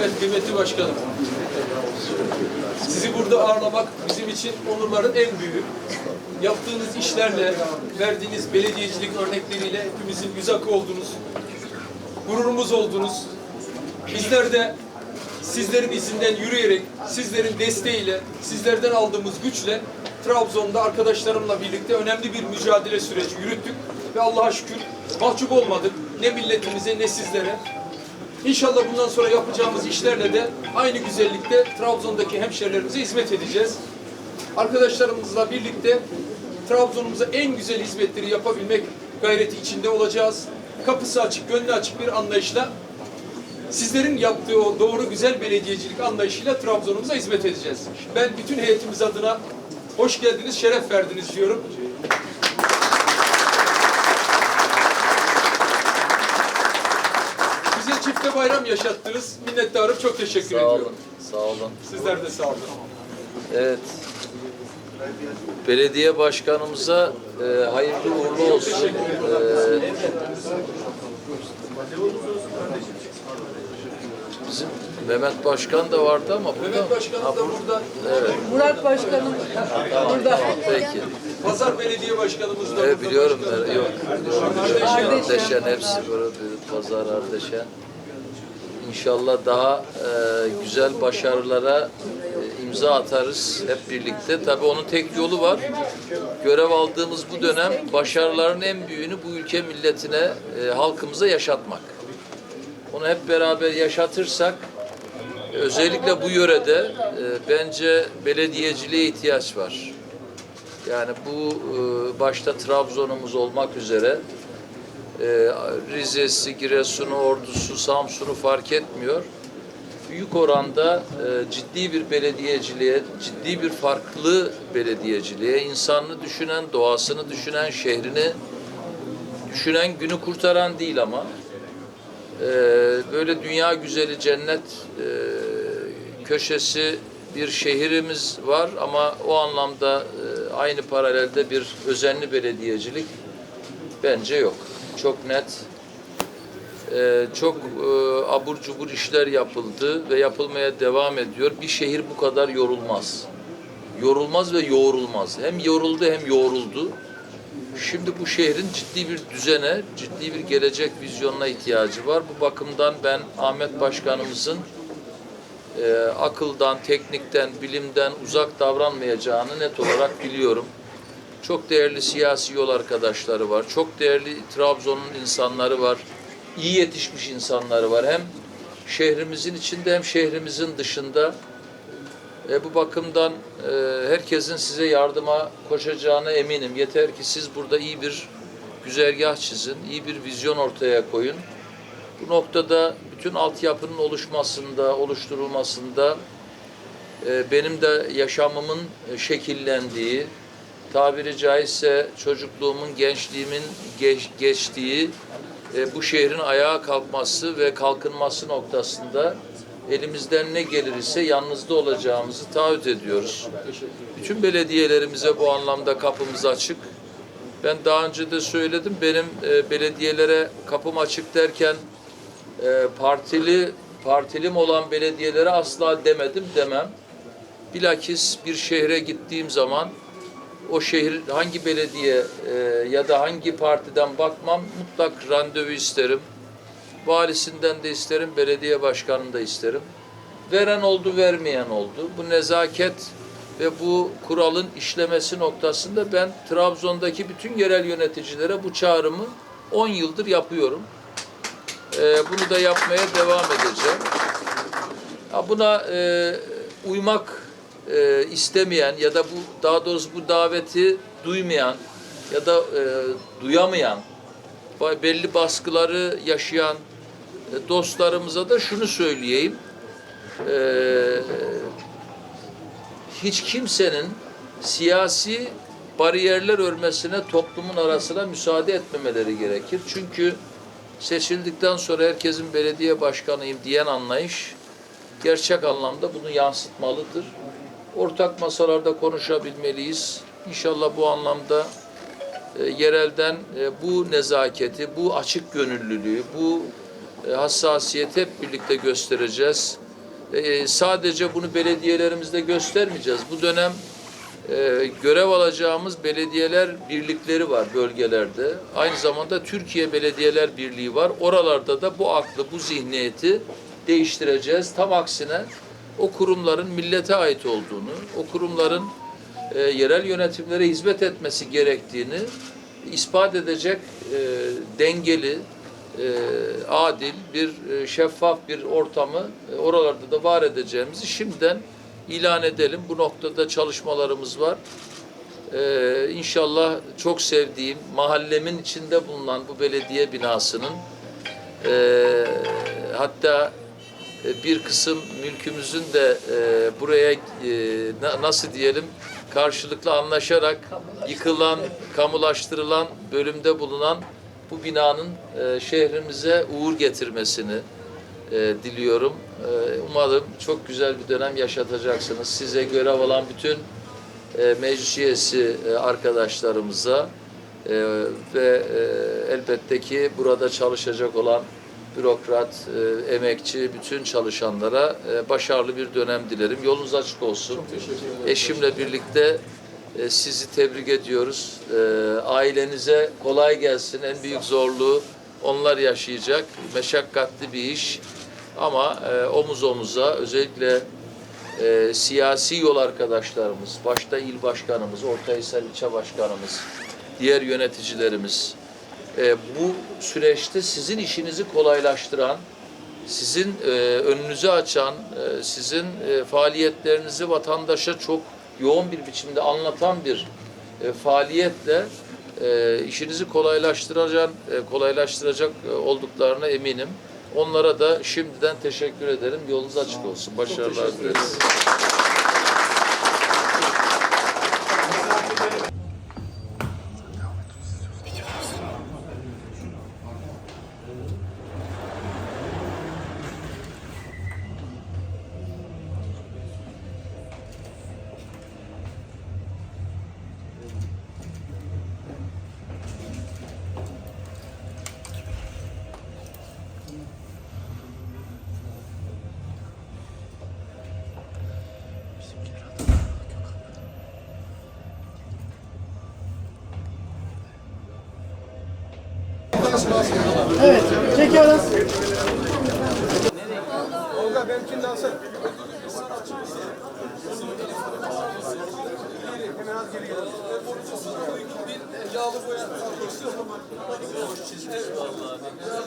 Evet kıymetli başkanım. Sizi burada ağırlamak bizim için onurların en büyüğü. Yaptığınız işlerle, verdiğiniz belediyecilik örnekleriyle hepimizin yüz akı oldunuz. Gururumuz oldunuz. Bizler de sizlerin izinden yürüyerek, sizlerin desteğiyle, sizlerden aldığımız güçle Trabzon'da arkadaşlarımla birlikte önemli bir mücadele süreci yürüttük. Ve Allah'a şükür mahcup olmadık. Ne milletimize ne sizlere. İnşallah bundan sonra yapacağımız işlerle de aynı güzellikte Trabzon'daki hemşerilerimize hizmet edeceğiz. Arkadaşlarımızla birlikte Trabzon'umuza en güzel hizmetleri yapabilmek gayreti içinde olacağız. Kapısı açık, gönlü açık bir anlayışla sizlerin yaptığı o doğru güzel belediyecilik anlayışıyla Trabzon'umuza hizmet edeceğiz. Ben bütün heyetimiz adına hoş geldiniz, şeref verdiniz diyorum. Bize bayram yaşattınız. Minnettarım. Çok teşekkür Sağ ediyorum. olun, sağ olun. Sizler de sağ olun. Evet. Belediye başkanımıza e, hayırlı uğurlu olsun. E, bizim Mehmet Başkan da vardı ama burada Mehmet Başkanım da burada. Murat Başkanım burada. peki. Pazar Belediye Başkanımız da Evet burada. biliyorum başkanım. ben. Yok, biliyorum. Ardeşen. Ardeşen hepsi burada. Pazar Ardeşen. İnşallah daha e, güzel başarılara e, imza atarız hep birlikte. Tabii onun tek yolu var. Görev aldığımız bu dönem başarıların en büyüğünü bu ülke milletine, e, halkımıza yaşatmak. Onu hep beraber yaşatırsak özellikle bu yörede e, bence belediyeciliğe ihtiyaç var. Yani bu e, başta Trabzon'umuz olmak üzere e, Rize'si, Giresun'u, Ordu'su, Samsun'u fark etmiyor. Büyük oranda e, ciddi bir belediyeciliğe, ciddi bir farklı belediyeciliğe, insanını düşünen, doğasını düşünen, şehrini düşünen, günü kurtaran değil ama e, böyle dünya güzeli cennet e, köşesi bir şehrimiz var ama o anlamda e, aynı paralelde bir özenli belediyecilik bence yok. Çok net. e, çok e, abur cubur işler yapıldı ve yapılmaya devam ediyor. Bir şehir bu kadar yorulmaz. Yorulmaz ve yoğrulmaz. Hem yoruldu hem yoğruldu. Şimdi bu şehrin ciddi bir düzene, ciddi bir gelecek vizyonuna ihtiyacı var. Bu bakımdan ben Ahmet Başkanımızın e, akıldan, teknikten, bilimden uzak davranmayacağını net olarak biliyorum. Çok değerli siyasi yol arkadaşları var. Çok değerli Trabzon'un insanları var. İyi yetişmiş insanları var. Hem şehrimizin içinde hem şehrimizin dışında. E, bu bakımdan e, herkesin size yardıma koşacağına eminim. Yeter ki siz burada iyi bir güzergah çizin, iyi bir vizyon ortaya koyun. Bu noktada bütün altyapının oluşmasında, oluşturulmasında e, benim de yaşamımın e, şekillendiği, tabiri caizse çocukluğumun, gençliğimin geç- geçtiği e, bu şehrin ayağa kalkması ve kalkınması noktasında elimizden ne gelir ise yanınızda olacağımızı taahhüt ediyoruz. Bütün belediyelerimize bu anlamda kapımız açık. Ben daha önce de söyledim, benim e, belediyelere kapım açık derken e, partili partilim olan belediyelere asla demedim demem. Bilakis bir şehre gittiğim zaman o şehir hangi belediye e, ya da hangi partiden bakmam mutlak randevu isterim. Valisinden de isterim, belediye başkanını da isterim. Veren oldu, vermeyen oldu. Bu nezaket ve bu kuralın işlemesi noktasında ben Trabzon'daki bütün yerel yöneticilere bu çağrımı 10 yıldır yapıyorum. Ee, bunu da yapmaya devam edeceğim. Ha, buna e, uymak e, istemeyen ya da bu daha doğrusu bu daveti duymayan ya da e, duyamayan belli baskıları yaşayan e, dostlarımıza da şunu söyleyeyim. E, hiç kimsenin siyasi bariyerler örmesine toplumun arasına müsaade etmemeleri gerekir. Çünkü seçildikten sonra herkesin belediye başkanıyım diyen anlayış gerçek anlamda bunu yansıtmalıdır. Ortak masalarda konuşabilmeliyiz. İnşallah bu anlamda e, yerelden e, bu nezaketi, bu açık gönüllülüğü, bu e, hassasiyeti hep birlikte göstereceğiz. e, sadece bunu belediyelerimizde göstermeyeceğiz. Bu dönem e, görev alacağımız belediyeler birlikleri var bölgelerde. Aynı zamanda Türkiye Belediyeler Birliği var. Oralarda da bu aklı, bu zihniyeti değiştireceğiz. Tam aksine o kurumların millete ait olduğunu, o kurumların e, yerel yönetimlere hizmet etmesi gerektiğini ispat edecek e, dengeli, e, adil, bir e, şeffaf bir ortamı e, oralarda da var edeceğimizi şimdiden ilan edelim. Bu noktada çalışmalarımız var. Ee, inşallah çok sevdiğim mahallemin içinde bulunan bu belediye binasının e, hatta e, bir kısım mülkümüzün de e, buraya e, na- nasıl diyelim karşılıklı anlaşarak yıkılan, kamulaştırılan bölümde bulunan bu binanın e, şehrimize uğur getirmesini e, diliyorum. E, umarım çok güzel bir dönem yaşatacaksınız. Size görev alan bütün e, meclis üyesi e, arkadaşlarımıza e, ve e, elbette ki burada çalışacak olan bürokrat, e, emekçi, bütün çalışanlara e, başarılı bir dönem dilerim. Yolunuz açık olsun. Eşimle birlikte e, sizi tebrik ediyoruz. E, ailenize kolay gelsin. En büyük zorluğu onlar yaşayacak. Meşakkatli bir iş. Ama e, omuz omuza özellikle e, siyasi yol arkadaşlarımız, başta il başkanımız, Ortahisar ilçe başkanımız, diğer yöneticilerimiz e, bu süreçte sizin işinizi kolaylaştıran, sizin e, önünüzü açan, e, sizin e, faaliyetlerinizi vatandaşa çok yoğun bir biçimde anlatan bir e, faaliyetle e, işinizi kolaylaştıracak, e, kolaylaştıracak e, olduklarına eminim. Onlara da şimdiden teşekkür ederim. Yolunuz açık olsun. Başarılar dileriz. Evet, çekiyoruz.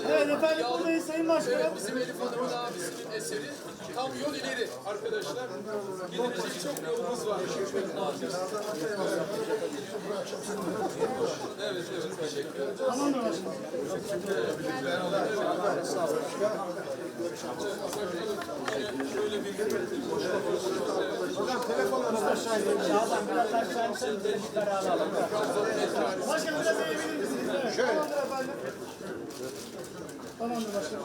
Evet efendim buradayız Sayın Başkanım. Bizim Elif Hanım'ın abisinin eseri tam yol ileri arkadaşlar. Gidecek çok yolumuz var. Evet evet teşekkür ederim. Tamamdır başkanım. Başkanım biraz eğilir misiniz? Evet. Tamamdır efendim. Tamamdır başkanım.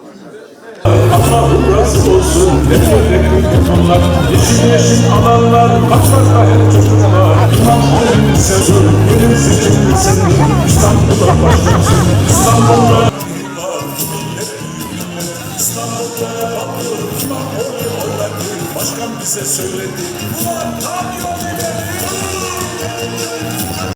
Allah razı olsun. Nefretlerin kutunlar. Yeşil yeşil alanlar. Başlarda hep çocuklar. İmam olun sözü. Benim seçimlisin. İstanbul'a başlasın. İstanbul'da. İstanbul'da İmam olun Başkan bize söyledi. Ulan.